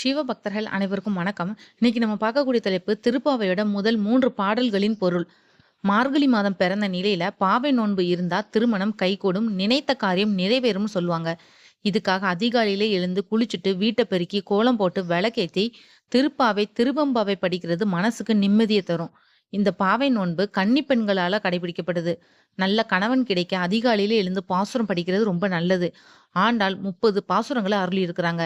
சிவபக்தர்கள் அனைவருக்கும் வணக்கம். இன்னைக்கு நம்ம பார்க்கக்கூடிய தலைப்பு திருப்பாவையோட முதல் மூன்று பாடல்களின் பொருள். மார்கழி மாதம் பிறந்த நிலையில பாவை நோன்பு இருந்தா திருமணம் கைகூடும் நினைத்த காரியம் நிறைவேறும் சொல்லுவாங்க. இதுக்காக அதிகாலையிலே எழுந்து குளிச்சுட்டு வீட்டை பெருக்கி கோலம் போட்டு விளக்கேத்தி திருப்பாவை திருவம்பாவை படிக்கிறது மனசுக்கு நிம்மதியை தரும். இந்த பாவை நோன்பு கன்னி பெண்களால கடைபிடிக்கப்படுது. நல்ல கணவன் கிடைக்க அதிகாலையில எழுந்து பாசுரம் படிக்கிறது ரொம்ப நல்லது. ஆண்டால் முப்பது பாசுரங்களை அருளி இருக்கிறாங்க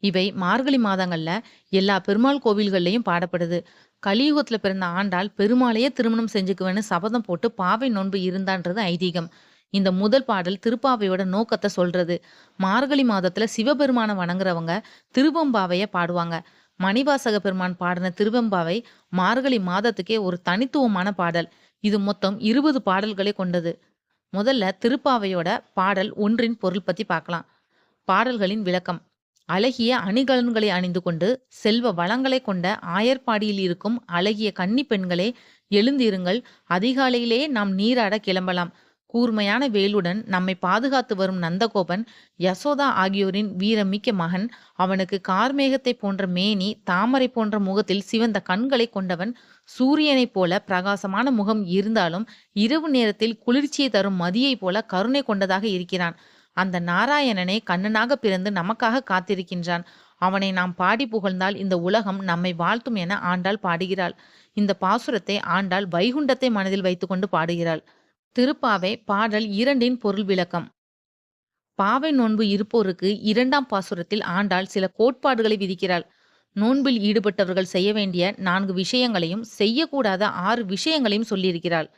இவை மார்கழி மாதங்கள்ல எல்லா பெருமாள் கோவில்கள்லையும் பாடப்படுது. கலியுகத்துல பிறந்த ஆண்டாள் பெருமாளையே திருமணம் செஞ்சுக்குவேன்னு சபதம் போட்டு பாவை நோன்பு இருந்தான்றது ஐதீகம். இந்த முதல் பாடல் திருப்பாவையோட நோக்கத்தை சொல்றது. மார்கழி மாதத்துல சிவபெருமானை வணங்குறவங்க திருவம்பாவைய பாடுவாங்க. மணிவாசக பெருமான் பாடின திருவெம்பாவை மார்கழி மாதத்துக்கே ஒரு தனித்துவமான பாடல். இது மொத்தம் இருபது பாடல்களை கொண்டது. முதல்ல திருப்பாவையோட பாடல் ஒன்றின் பொருள் பத்தி பார்க்கலாம். பாடல்களின் விளக்கம். அழகிய அணிகலன்களை அணிந்து கொண்டு செல்வ வளங்களை கொண்ட ஆயர்பாடியில் இருக்கும் அழகிய கன்னி பெண்களே எழுந்திருங்கள். அதிகாலையிலே நாம் நீராட கிளம்பலாம். கூர்மையான வேலுடன் நம்மை பாதுகாத்து வரும் நந்தகோபன் யசோதா ஆகியோரின் வீரமிக்க மகன் அவனுக்கு கார்மேகத்தை போன்ற மேனி தாமரை போன்ற முகத்தில் சிவந்த கண்களை கொண்டவன் சூரியனைப் போல பிரகாசமான முகம் இருந்தாலும் இரவு நேரத்தில் குளிர்ச்சியை தரும் மதியைப் போல கருணை கொண்டதாக இருக்கிறான். அந்த நாராயணனே கண்ணனாக பிறந்து நமக்காக காத்திருக்கின்றான். அவனை நாம் பாடி புகழ்ந்தால் இந்த உலகம் நம்மை வாழ்த்தும் என ஆண்டாள் பாடுகிறாள். இந்த பாசுரத்தை ஆண்டாள் வைகுண்டத்தை மனதில் வைத்துக்கொண்டு பாடுகிறாள். திருப்பாவை பாடல் இரண்டின் பொருள் விளக்கம். பாவை நோன்பு இருப்போருக்கு இரண்டாம் பாசுரத்தில் ஆண்டாள் சில கோட்பாடுகளை விதிக்கிறாள். நோன்பில் ஈடுபட்டவர்கள் செய்ய வேண்டிய நான்கு விஷயங்களையும் செய்யக்கூடாத ஆறு விஷயங்களையும் சொல்லியிருக்கிறாள்.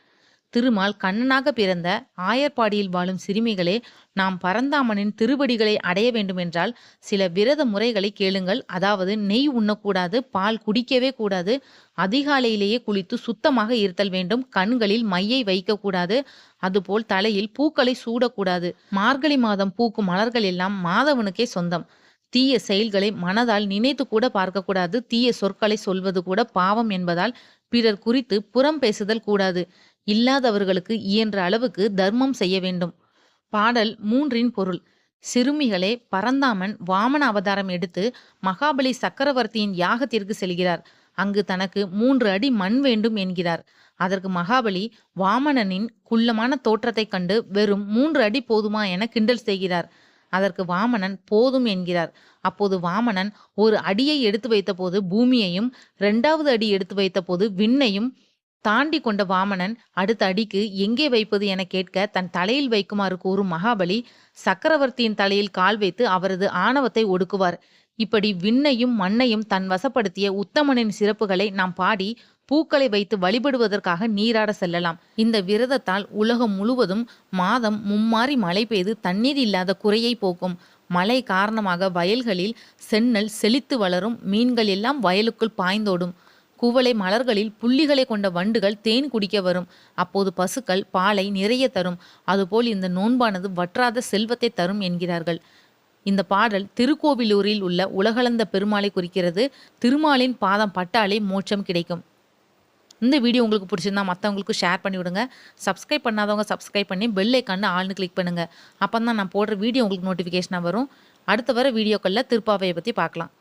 திருமால் கண்ணனாக பிறந்த ஆயர்பாடியில் வாழும் சிறுமிகளே நாம் பரந்தாமனின் திருவடிகளை அடைய வேண்டுமென்றால் சில விரத முறைகளை கேளுங்கள். அதாவது நெய் உண்ணக்கூடாது பால் குடிக்கவே கூடாது அதிகாலையிலேயே குளித்து சுத்தமாக இருத்தல் வேண்டும் கண்களில் மையை வைக்கக்கூடாது அதுபோல் தலையில் பூக்களை சூடக்கூடாது. மார்கழி மாதம் பூக்கும் மலர்கள் எல்லாம் மாதவனுக்கே சொந்தம். தீய செயல்களை மனதால் நினைத்து கூட பார்க்கக்கூடாது தீய சொற்களை சொல்வது கூட பாவம் என்பதால் பிறர் குறித்து புறம் பேசுதல் கூடாது. இல்லாதவர்களுக்கு இயன்ற அளவுக்கு தர்மம் செய்ய வேண்டும். பாடல் மூன்றின் பொருள். சிறுமிகளே பரந்தாமன் வாமன அவதாரம் எடுத்து மகாபலி சக்கரவர்த்தியின் யாகத்திற்கு செல்கிறார். அங்கு தனக்கு மூன்று அடி மண் வேண்டும் என்கிறார். அதற்கு மகாபலி வாமனனின் குள்ளமான தோற்றத்தைக் கண்டு வெறும் மூன்று அடி போதுமா என கிண்டல் செய்கிறார். அதற்கு வாமனன் போதும் என்கிறார். அப்போது வாமனன் ஒரு அடியை எடுத்து வைத்தபோது பூமியையும் இரண்டாவது அடி எடுத்து வைத்தபோது விண்ணையும் தாண்டி கொண்ட வாமனன் அடுத்த அடிக்கு எங்கே வைப்பது என கேட்க தன் தலையில் வைக்குமாறு கூறும் மகாபலி சக்கரவர்த்தியின் தலையில் கால் வைத்து அவரது ஆணவத்தை ஒடுக்குவார். இப்படி விண்ணையும் மண்ணையும் தன் வசப்படுத்திய உத்தமனின் சிறப்புகளை நாம் பாடி பூக்களை வைத்து வழிபடுவதற்காக நீராட செல்லலாம். இந்த விரதத்தால் உலகம் முழுவதும் மாதம் மும்மாறி மழை பெய்து தண்ணீர் இல்லாத குறையை போக்கும். மழை காரணமாக வயல்களில் சென்னல் செழித்து வளரும் மீன்கள் எல்லாம் வயலுக்குள் பாய்ந்தோடும். குவளை மலர்களில் புள்ளிகளை கொண்ட வண்டுகள் தேன் குடிக்க வரும். அப்போது பசுக்கள் பாலை நிறைய தரும். அதுபோல் இந்த நோன்பானது வற்றாத செல்வத்தை தரும் என்கிறார்கள். இந்த பாடல் திருக்கோவிலூரில் உள்ள உலகளந்த பெருமாளை குறிக்கிறது. திருமாலின் பாதம் பட்டாலே மோட்சம் கிடைக்கும். இந்த வீடியோ உங்களுக்கு பிடிச்சிருந்தா மற்றவங்களுக்கு ஷேர் பண்ணி விடுங்க. சப்ஸ்கிரைப் பண்ணாதவங்க சப்ஸ்கிரைப் பண்ணி பெல் ஐக்கான்னு ஆள்னு கிளிக் பண்ணுங்கள் அப்போ தான் நான் போடுற வீடியோ உங்களுக்கு நோட்டிஃபிகேஷனாக வரும். அடுத்த வர வீடியோக்களில் திருப்பாவையை பற்றி பார்க்கலாம்.